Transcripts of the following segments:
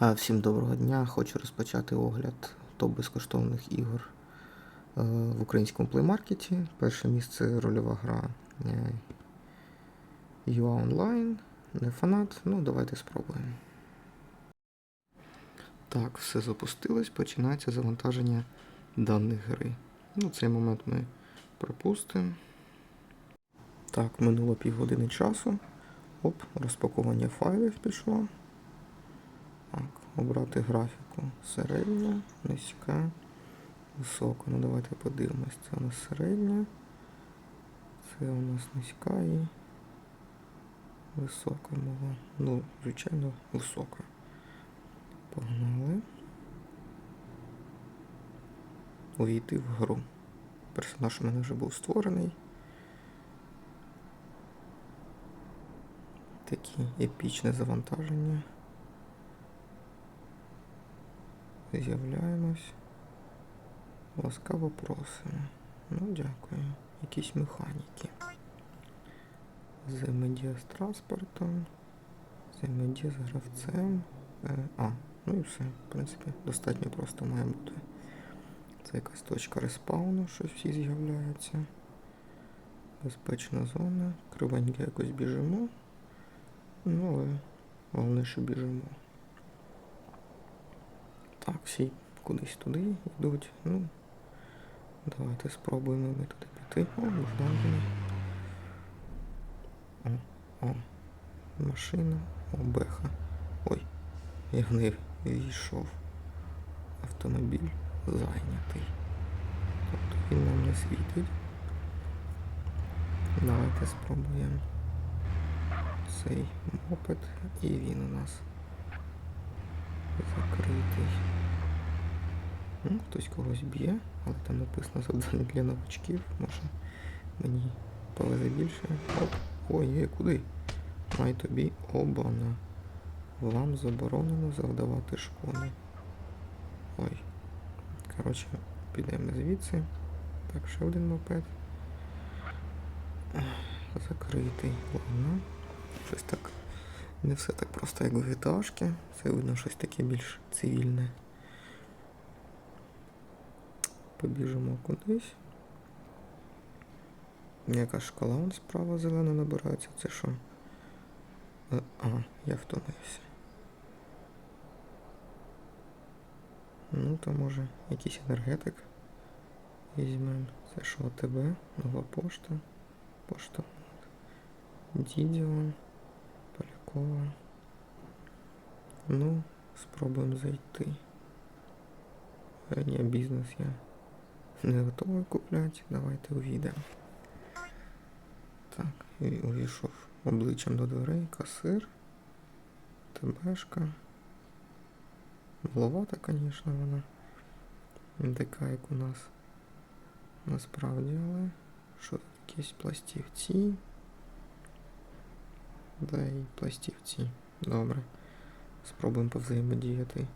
Всім доброго дня. Хочу розпочати огляд топ безкоштовних ігор е, в українському плеймаркеті. Перше місце рольова гра е, UA Online. Не фанат. Ну, давайте спробуємо. Так, все запустилось. Починається завантаження даних гри. Ну, цей момент ми пропустимо. Так, минуло півгодини часу. Оп, розпакування файлів пішло. Так, обрати графіку середня, низька, висока. Ну давайте подивимось. Це у нас середня. Це у нас низька і висока мова. Ну, звичайно, висока. Погнали. Увійти в гру. Персонаж у мене вже був створений. Такі епічне завантаження. З'являємось. Ласкаво просимо. Ну, дякую. Якісь механіки. Взаємодія з транспортом. Взаємодія з гравцем. Е, а, ну і все. В принципі, достатньо просто має бути. Це якась точка респауну, щось всі з'являється. Безпечна зона. Кривенько якось біжимо. Ну, але головне, що біжимо. Так, всі кудись туди йдуть. Ну, давайте спробуємо ми туди піти. О, Богдан. О, о, машина, о, беха. Ой, я в неї війшов. Автомобіль зайнятий. Тобто він нам не світить. Давайте спробуємо цей мопед і він у нас закритий. Ну, хтось когось б'є, але там написано завдання для новачків. Може мені повезе більше. Оп, ой, є, куди? Май тобі обана. Вам заборонено завдавати шкоди. Ой. Коротше, підемо звідси. Так, ще один мопед. Закритий. Ладно. Щось так. Не все так просто, як в GTA. Це видно щось таке більш цивільне. Побіжимо кудись. Яка шкала вон справа зелена набирається. Це що? Е, А, я втомився. Ну, то може якийсь енергетик візьмемо. Це що ОТБ, нова пошта. Пошта. Дідіо. Полякова. Ну, спробуємо зайти. Е, Ні, бізнес я не готовий купляти. Давайте увійдемо. Так, і увійшов обличчям до дверей, касир, ТБшка. Маловата, звісно, вона. Не як у нас насправді, але що тут якісь пластівці. Да і пластівці. Добре. Спробуємо повзаємодіяти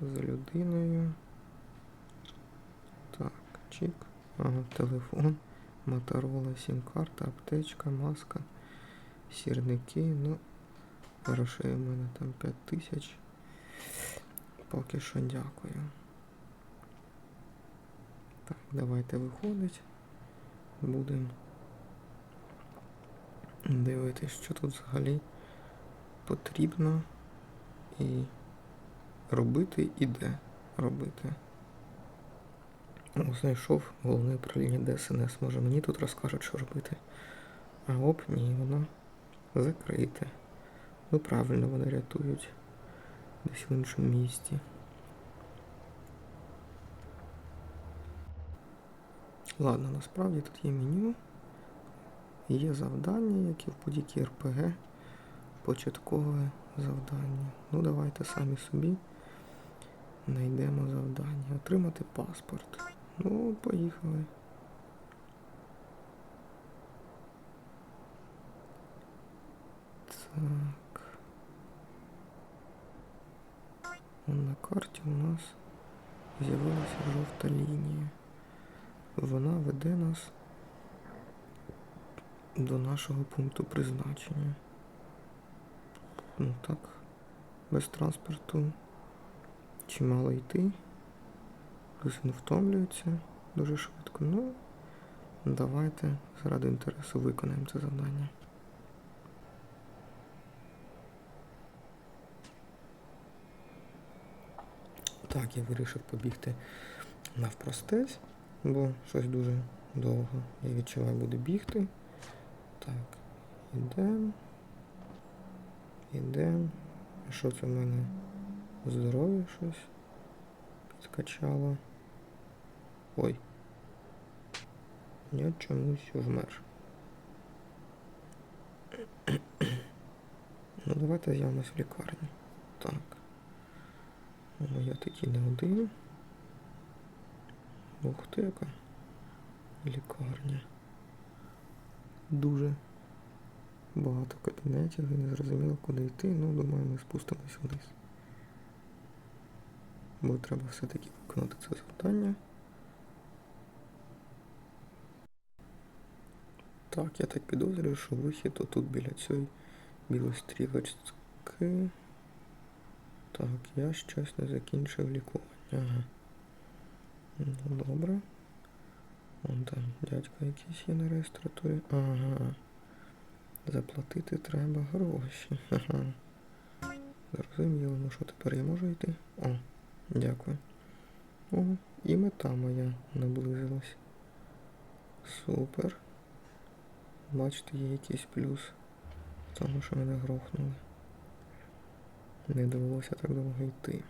з людиною. Чик. Ага, телефон, моторола, сім-карта, аптечка, маска, сірники. Ну, грошей у мене там 5 тисяч. Поки що дякую. Так, давайте виходить. Будемо дивитись, що тут взагалі потрібно і робити і де робити. О, знайшов головне управління ДСНС. Може мені тут розкажуть, що робити. А оп, ні, воно закрите. Ну правильно вони рятують десь в іншому місті. Ладно, насправді тут є меню. Є завдання, як і в будь-якій РПГ. Початкове завдання. Ну, давайте самі собі знайдемо завдання. Отримати паспорт. Ну, поїхали. Так. На карті у нас з'явилася жовта лінія. Вона веде нас до нашого пункту призначення. Ну так, без транспорту чимало йти. Плюс він втомлюється дуже швидко. Ну, давайте заради інтересу виконаємо це завдання. Так, я вирішив побігти навпростець, бо щось дуже довго. Я відчуваю, буде бігти. Так, ідемо. Ідемо. Що це в мене? Здоров'я щось підкачало. Ой. Я чомусь вмер. Ну, давайте з'явимось в лікарні. Так. Ну, я такий не один. Ух ти, яка лікарня. Дуже багато кабінетів і не зрозуміло, куди йти. Ну, думаю, ми спустимось вниз. Бо треба все-таки виконати це завдання. Так, я так підозрюю, що вихід отут біля цієї білої стрілочки. Так, я щось не закінчив лікування. Ага. Ну, добре. Вон там дядько якийсь є на реєстратурі. Ага. Заплатити треба гроші. Ага. Зрозуміло, ну що тепер я можу йти? О, дякую. О, і мета моя наблизилась. Супер. Бачите, є якийсь плюс в тому, що мене грохнули. Не довелося так довго йти.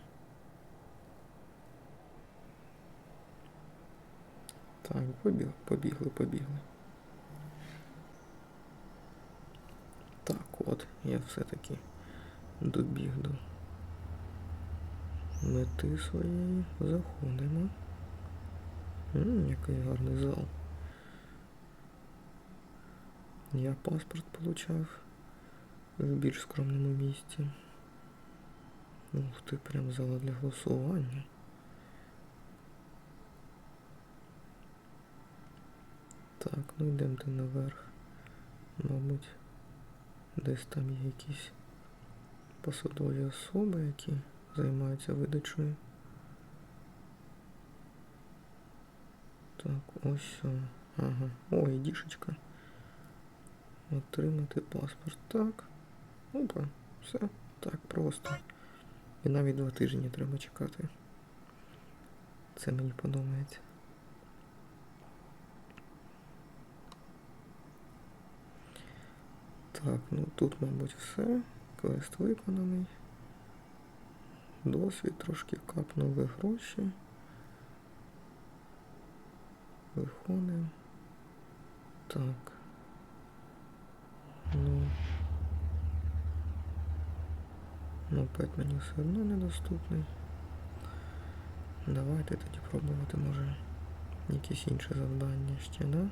Так, побігли, побігли, побігли. Так, от, я все-таки добіг до мети своєї. Заходимо. М, який гарний зал. Я паспорт получав в більш скромному місці. Ух ти, прям зала для голосування. Так, ну йдемте наверх. Мабуть, десь там є якісь посадові особи, які займаються видачею. Так, ось. Ага. Ой, дішечка. Отримати паспорт. Так. Опа, все. Так просто. І навіть два тижні треба чекати. Це мені подобається. Так, ну тут, мабуть, все. Квест виконаний. Досвід трошки капнули гроші. Виходимо. Так. Ну. Ну, мені все одно недоступний. Давайте тоді пробувати, може, якісь інші завдання ще, да?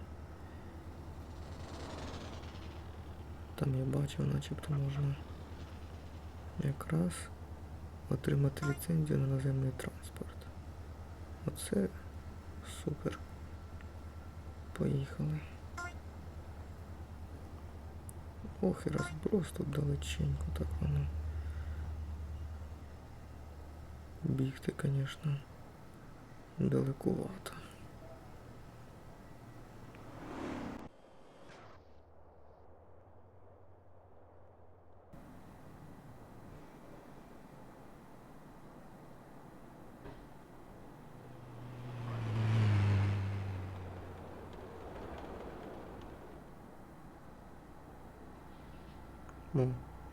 Там я бачив, начебто можна якраз отримати ліцензію на наземний транспорт. Оце супер. Поїхали. Ох, і розброс тут далеченько так воно. Бігти, звісно, далекувато.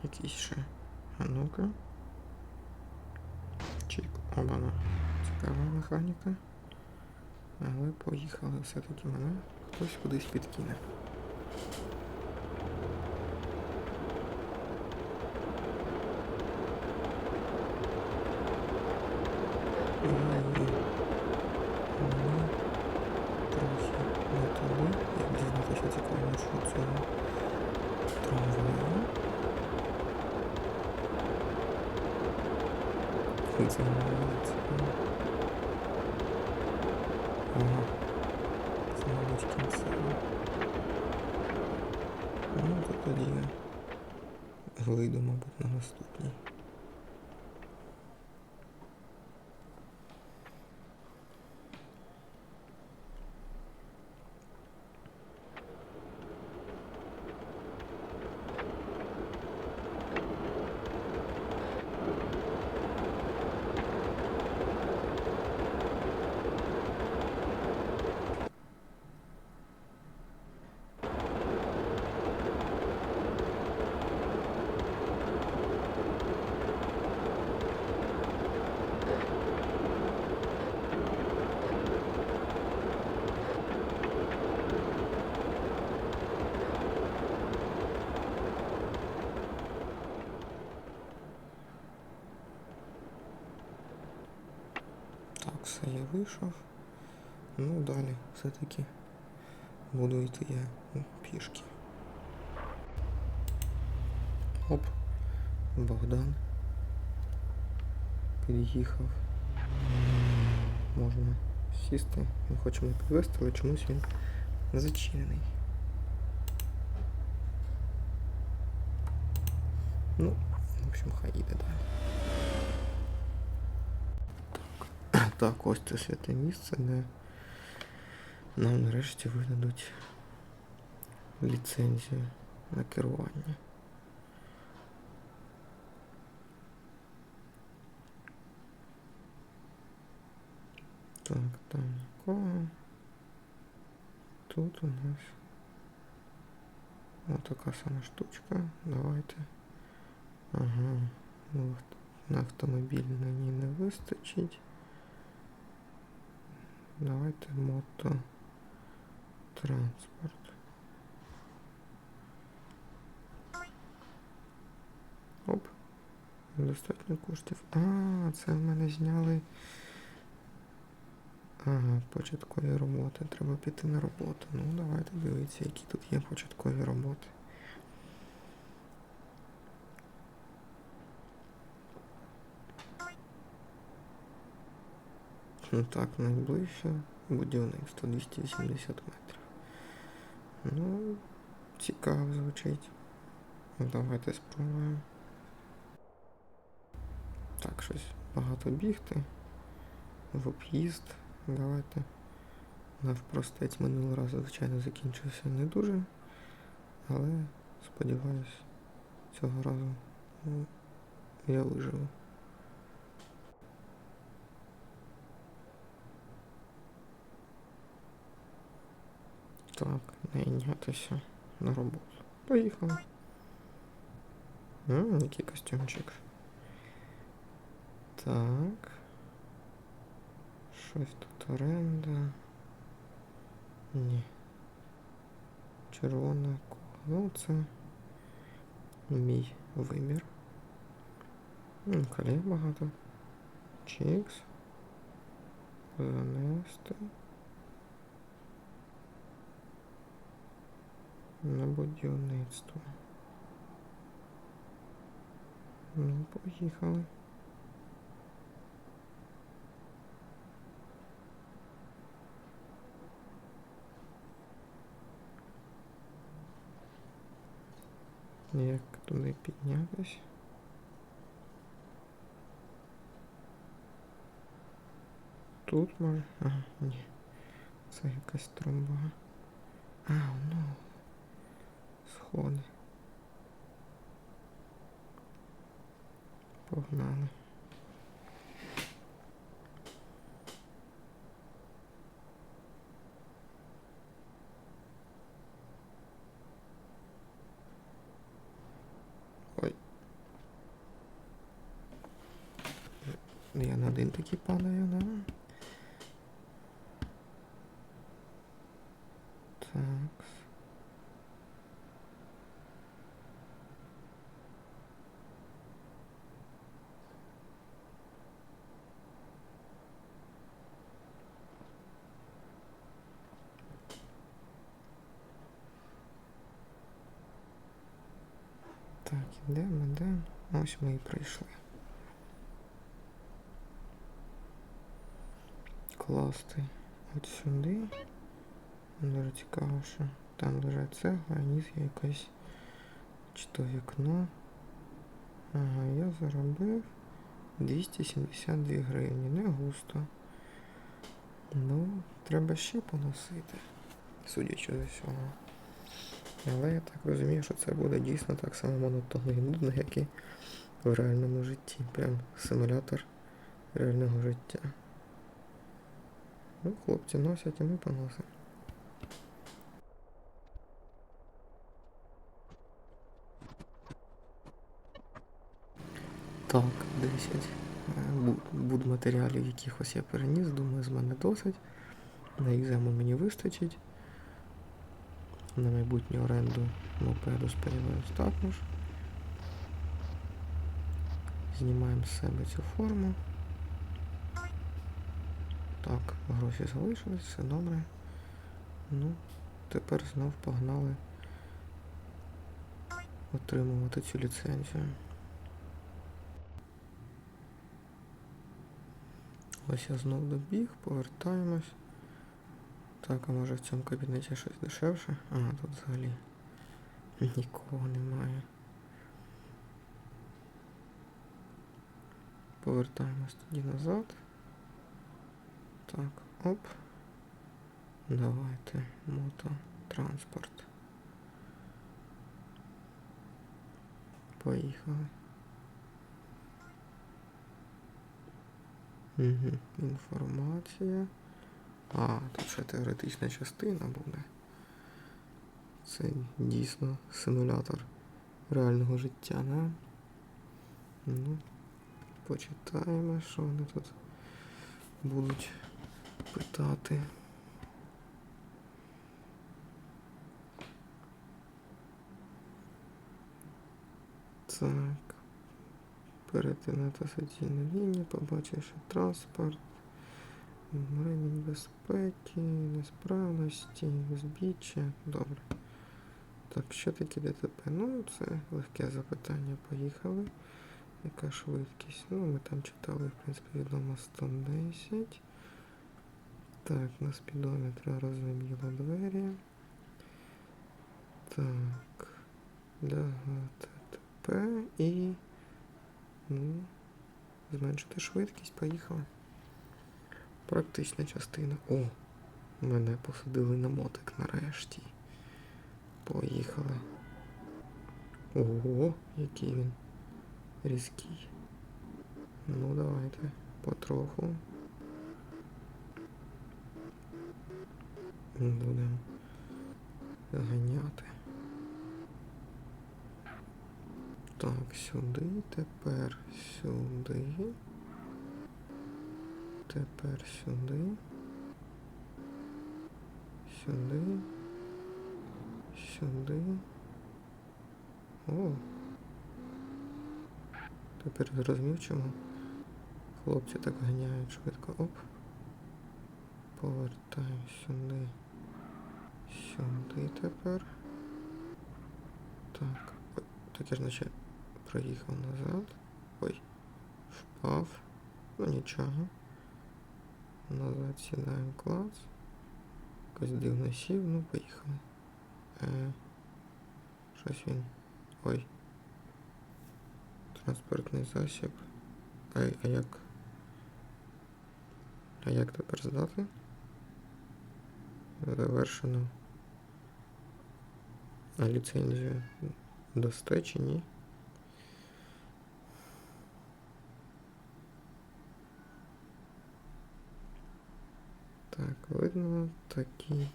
Якийсь ще. А ну-ка. Чик, обана. Цікава механіка. Але поїхали все-таки мене. Хтось кудись підкине. Мабуть, кінцево. Ну, то тоді я вийду, мабуть, на наступній. Я вийшов. Ну, далі все-таки буду йти я ну, пішки. Оп, Богдан під'їхав. Можна сісти. Він хоче мене підвезти, але чомусь він зачинений. Ну, в общем, хай їде далі. Так. так, ось це святе місце, де нам нарешті видадуть ліцензію на керування. Так, там нікого. Тут у нас ось така сама штучка. Давайте. Ага. Ну, на автомобіль на ній не вистачить. Давайте мото транспорт. Оп. Достатньо коштів. А, це в мене зняли. Ага, початкові роботи. Треба піти на роботу. Ну, давайте дивіться, які тут є початкові роботи. Ну так, найближче будівництво 280 метрів. Ну, цікаво звучить. Ну, Давайте спробуємо. Так, щось багато бігти. В об'їзд. Давайте. Навпростець минулого разу, звичайно, закінчився не дуже. Але сподіваюсь, цього разу ну, я виживу. Так, найнятися на роботу. Поїхали. М, який костюмчик. Так. Щось тут оренда. Ні. Червона. Ну, це мій вибір. М, Колей багато. Чікс. Занести. На будівництво. Ну, поїхали. Як туди піднятись? Тут може? Ага, ні. Це якась труба. А, ну. Сходи. Погнали. Ой. Я на один такий падаю, да? Так. Так, ідемо, ідемо. Ось ми і прийшли. Класти от сюди. Дуже цікаво, що там лежать цегла, а низ є якась чи то вікно. Ага, я заробив 272 гривні, не густо. Ну, треба ще поносити, судячи з усього. Але я так розумію, що це буде дійсно так само монотонно і нудно, як і в реальному житті. Прям симулятор реального життя. Ну, хлопці носять, і ми поносимо. Так, 10 е, будматеріалів якихось я переніс, думаю, з мене досить. На екзему мені вистачить. На майбутню оренду мопеду сподіваюсь також. Знімаємо з себе цю форму. Так, гроші залишились, все добре. Ну, тепер знов погнали отримувати цю ліцензію. Ось я знов добіг, повертаємось. Так, а може в цьому кабінеті щось дешевше? А, тут взагалі нікого немає. Повертаємось тоді назад. Так, оп. Давайте мототранспорт. Поїхали. Угу. Інформація. А, тут ще теоретична частина буде. Це дійсно симулятор реального життя, да? Ну, почитаємо, що вони тут будуть питати. Так. Перетинати соціальну лінію, побачивши транспорт, ремінь безпеки, несправності, збіччя. Добре. Так, що таке ДТП? Ну, це легке запитання. Поїхали. Яка швидкість? Ну, ми там читали, в принципі, відомо 110. Так, на спідометра розуміло двері. Так. Для ТТП і. Ну, зменшити швидкість, поїхали. Практична частина. О! Мене посадили на мотик нарешті. Поїхали. Ого, який він різкий. Ну, давайте потроху. Будемо ганяти. Так, сюди, тепер сюди. Тепер сюди. Сюди. Сюди. О. Тепер зрозумів, чому хлопці так ганяють швидко. Оп. Повертаємо сюди. Сюди тепер. Так. Ой, так я ж наче проїхав назад. Ой. Впав. Ну нічого. Назад сідаємо клас. Якось дивно сів, ну поїхали. Е, щось він. Ой. Транспортний засіб. А, а як? А як тепер здати? Завершено. А ліцензію дасте чи ні? Так, видно такі.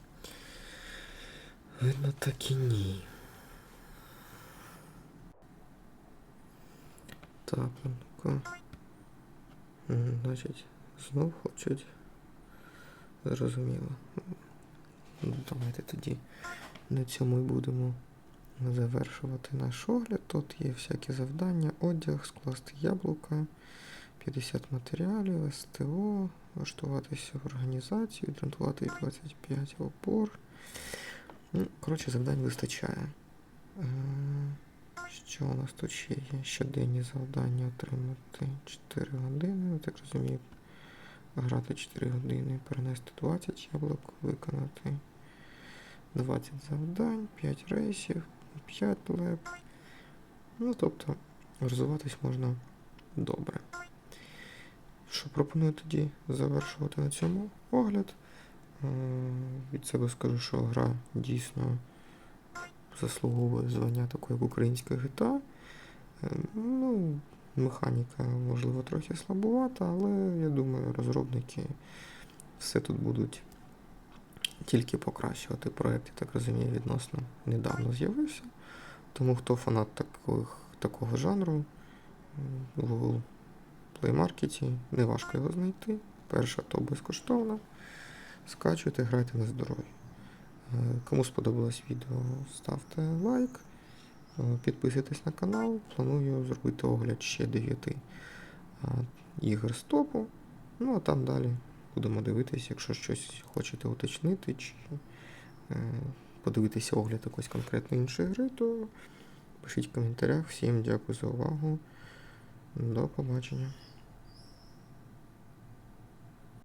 Видно такі ні. Так, ну-ка. Значить, знов хочуть. Зрозуміло. Давайте тоді на цьому і будемо завершувати наш огляд. Тут є всякі завдання, одяг, скласти яблука, 50 матеріалів, СТО, влаштуватися в організацію, відремонтувати 25 опор. Ну, коротше, завдань вистачає. Е, Що у нас тут ще є? Щоденні завдання отримати 4 години. Так розумію, грати 4 години, перенести 20 яблук, виконати 20 завдань, 5 рейсів, 5 леп. Ну, тобто, розвиватись можна добре. Що пропоную тоді завершувати на цьому огляд. Е, Від себе скажу, що гра дійсно заслуговує звання такої як українська GTA. Е, Ну, механіка, можливо, трохи слабувата, але я думаю, розробники все тут будуть тільки покращувати. Проект, я так розумію, відносно недавно з'явився. Тому хто фанат таких, такого жанру, Google Play Market, не важко його знайти. Перша то безкоштовно. Скачуйте, грайте на здоров'я. Е, Кому сподобалось відео, ставте лайк, е, підписуйтесь на канал. Планую зробити огляд ще 9 ігор з топу. Ну а там далі будемо дивитись, якщо щось хочете уточнити, чи е, подивитися огляд якоїсь конкретної іншої гри, то пишіть в коментарях. Всім дякую за увагу. До побачення.